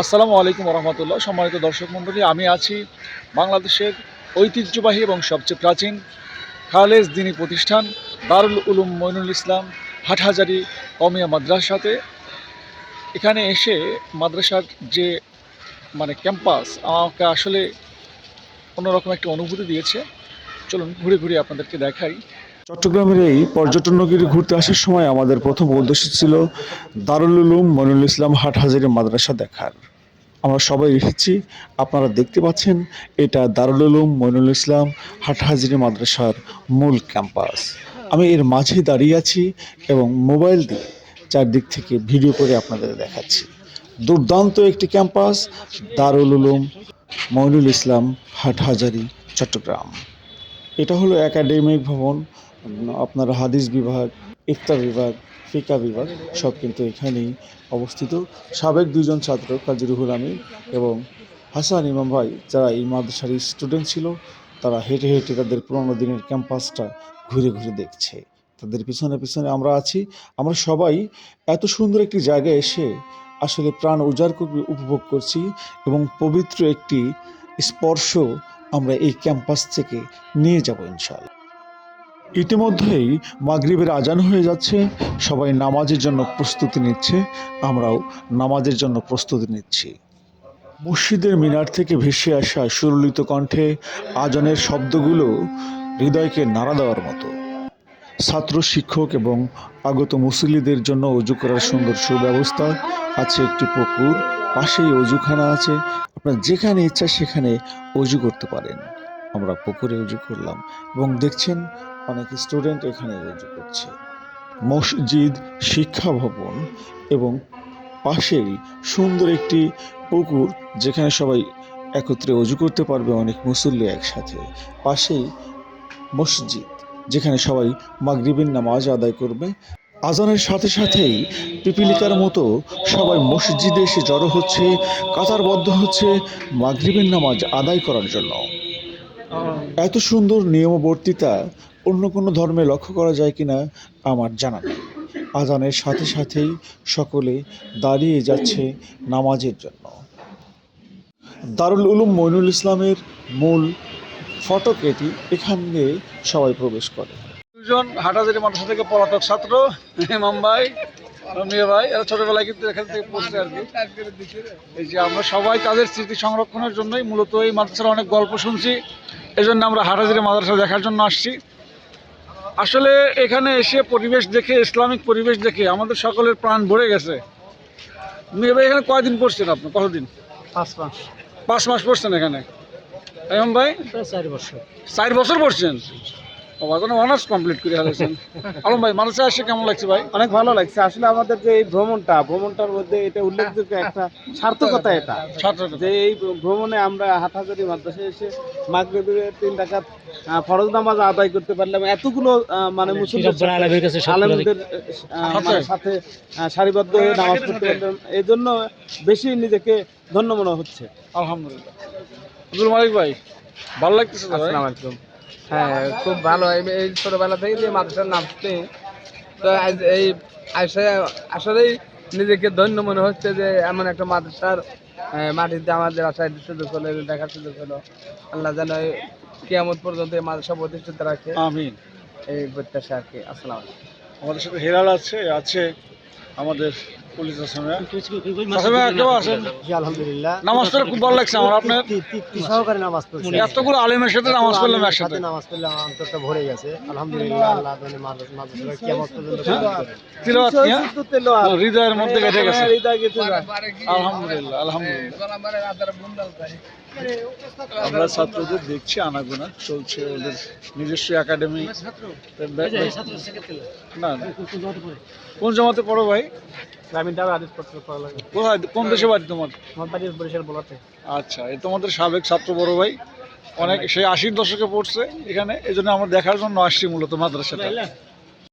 আসসালামু আলাইকুম রহমতুল্লাহ সম্মানিত দর্শক মণ্ডলী, আমি আছি বাংলাদেশের ঐতিহ্যবাহী এবং সবচেয়ে প্রাচীন খালেজ দিনী প্রতিষ্ঠান দারুল উলুম মইনুল ইসলাম হাটহাজারি কমিয়া মাদ্রাসাতে। এখানে এসে মাদ্রাসার যে মানে ক্যাম্পাস, আমাকে আসলে অন্যরকম একটা অনুভূতি দিয়েছে। চলুন ঘুরে ঘুরে আপনাদেরকে দেখাই। চট্টগ্রামের এই পর্যটন নগরী ঘুরতে আসার সময় আমাদের প্রথম উদ্দেশ্য ছিল দারুল উলুম মনুল ইসলাম হাটহাজারি মাদ্রাসা দেখার। আমরা সবাই এসেছি, আপনারা দেখতে পাচ্ছেন, এটা দারুল উলুম মইনুল ইসলাম হাটহাজারি মাদ্রাসার মূল ক্যাম্পাস। আমি এর মাঝে দাঁড়িয়ে আছি এবং মোবাইল দিয়ে চারদিক থেকে ভিডিও করে আপনাদের দেখাচ্ছি। দুর্দান্ত একটি ক্যাম্পাস দারুল উলুম মইনুল ইসলাম হাটহাজারি চট্টগ্রাম। এটা হলো একাডেমিক ভবন আপনার হাদিস বিভাগ ইফতার বিভাগ, ফিকা বিভাগ, সব কিন্তু এখানেই অবস্থিত। সাবেক দুজন ছাত্র কাজী রুহুল আমিন এবং হাসান ইমাম ভাই, যারা এই মাদ্রাসার স্টুডেন্ট ছিল, তারা হেঁটে হেঁটে তাদের পুরোনো দিনের ক্যাম্পাসটা ঘুরে ঘুরে দেখছে। তাদের পিছনে পিছনে আমরা আছি। আমরা সবাই এত সুন্দর একটি জায়গায় এসে আসলে প্রাণ উজাড় করে, উপভোগ করছি এবং পবিত্র একটি স্পর্শ আমরা এই ক্যাম্পাস থেকে নিয়ে যাব ইনশাআল্লাহ। ইতিমধ্যেই মাগরিবের আজান হয়ে যাচ্ছে। সবাই নামাজের জন্য প্রস্তুতি নিচ্ছে। আমরাও নামাজের জন্য প্রস্তুতি নিচ্ছি। মসজিদের মিনার থেকে ভেসে আসা সুরলিত কণ্ঠে আজানের শব্দগুলো হৃদয়কে নাড়া দেওয়ার মতো। ছাত্র, শিক্ষক এবং আগত মুসল্লিদের জন্য অজু করার সুন্দর সুব্যবস্থা আছে একটি পুকুর। পাশেই অজুখানা আছে। আপনার যেখানে ইচ্ছা সেখানে অজু করতে পারেন। আমরা পুকুরে উজু করলাম এবং দেখছেন অনেক স্টুডেন্ট এখানে উজু করছে। মসজিদ, শিক্ষা ভবন এবং পাশেই সুন্দর একটি পুকুর যেখানে সবাই একত্রে অজু করতে পারবে অনেক মুসল্লি একসাথে। পাশেই মসজিদ যেখানে সবাই মাগরিবের নামাজ আদায় করবে। আজানের সাথে সাথেই পিপিলিকার মতো সবাই মসজিদে এসে জড়ো হচ্ছে, কাতারবদ্ধ হচ্ছে মাগরিবের নামাজ আদায় করার জন্য। এত সুন্দর নিয়মবর্তিতা অন্য কোনো ধর্মে লক্ষ্য করা যায় কিনা আমার জানা নেই। আজানের সাথে সাথেই সকলে দাঁড়িয়ে যাচ্ছে নামাজের জন্য। দারুল উলুম মইনুল ইসলামের মূল ফটক এটি এখান দিয়ে সবাই প্রবেশ করে। দুজন হাটাজারি মাদ্রাসা থেকে পলাতক ছাত্র রমিয়া ভাই এরা ছোটবেলায় কিন্তু এখান থেকে পড়ছে আর কি। এই যে আমরা সবাই তাদের স্মৃতি সংরক্ষণের জন্যই মূলত এই মাদ্রাসার অনেক গল্প শুনছি। এই জন্য আমরা হাটাজারি মাদ্রাসা দেখার জন্য আসছি। আসলে এখানে এসে পরিবেশ দেখে ইসলামিক পরিবেশ দেখে আমাদের সকলের প্রাণ ভরে গেছে। মেয়ে ভাই এখানে কয়দিন পড়ছেন আপনি? কতদিন? পাঁচ মাস। পাঁচ মাস পড়ছেন এখানে। এম ভাই? চার বছর। চার বছর পড়ছেন? বাবা কোনো অনার্স কমপ্লিট করে ফেলেছেন আলম ভাই মানুষে আসে কেমন লাগছে ভাই? অনেক ভালো লাগছে। আসলে আমাদের যে এই ভ্রমণটা ভ্রমণটার মধ্যে এটা উল্লেখযোগ্য একটা সার্থকতা এটা। যে এই ভ্রমণে আমরা হাটহাজারি মাদ্রাসায় এসে মাগরিবের তিন টাকা ফরজ নামাজ আদায় করতে পারলাম। এতগুলো মানে মুসলিম আলমদের মানে সাথে সারিবদ্ধ হয়ে নামাজ পড়তে পারলাম। এই জন্য বেশি নিজেকে ধন্য মনে হচ্ছে। আলহামদুলিল্লাহ। আব্দুল মালিক ভাই ভালো লাগতেছে তো আসসালামু আলাইকুম। হ্যাঁ খুব ভালো। এই ছোটবেলা থেকে যে মাদ্রাসার নাম শুনে তো এই আসলেই নিজেকে ধন্য মনে হচ্ছে যে এমন একটা মাদ্রাসার মাটিতে আমাদের আশায় সুযোগ হলো দেখার সুযোগ হলো। আল্লাহ যেন কিয়ামত পর্যন্ত এই মাদ্রাসা প্রতিষ্ঠিত রাখে। আমিন। এই প্রত্যাশা আর কি। আসসালাম আমাদের সাথে হেরাল আছে আছে আমাদের পুলিশ আসামে আলহামদুলিল্লাহ। খুব ভালো লাগছে আমার আপনার? তৃপ্তি সহকারে নামাজ পড়ছি। এতগুলো আলিমের সাথে নামাজ পড়লাম একসাথে। নামাজ পড়লাম অন্তরটা ভরে গেছে। আলহামদুলিল্লাহ আল্লাহ তাআলা মাদ্রাসা মাদ্রাসা কিয়ামত পর্যন্ত তিলাওয়াত কি, হ্যাঁ? হৃদয়ের মধ্যে গেছে। গেছে আলহামদুলিল্লাহ আলহামদুলিল্লাহ। আমরা ছাত্রদের দেখছি আনাগোনা চলছে ওদের নিজস্ব একাডেমি না। কোন জমাতে পড়ো ভাই? গ্রামীণ আদেশ পত্র করা লাগে কোথায়? কোন দেশে বাড়ি তোমার? আমার বাড়ি বরিশাল বলাতে। আচ্ছা এই তোমাদের সাবেক ছাত্র বড় ভাই। অনেক সেই আশির দশকে পড়ছে এখানে এই জন্য আমরা দেখার জন্য আসছি মূলত মাদ্রাসাটা।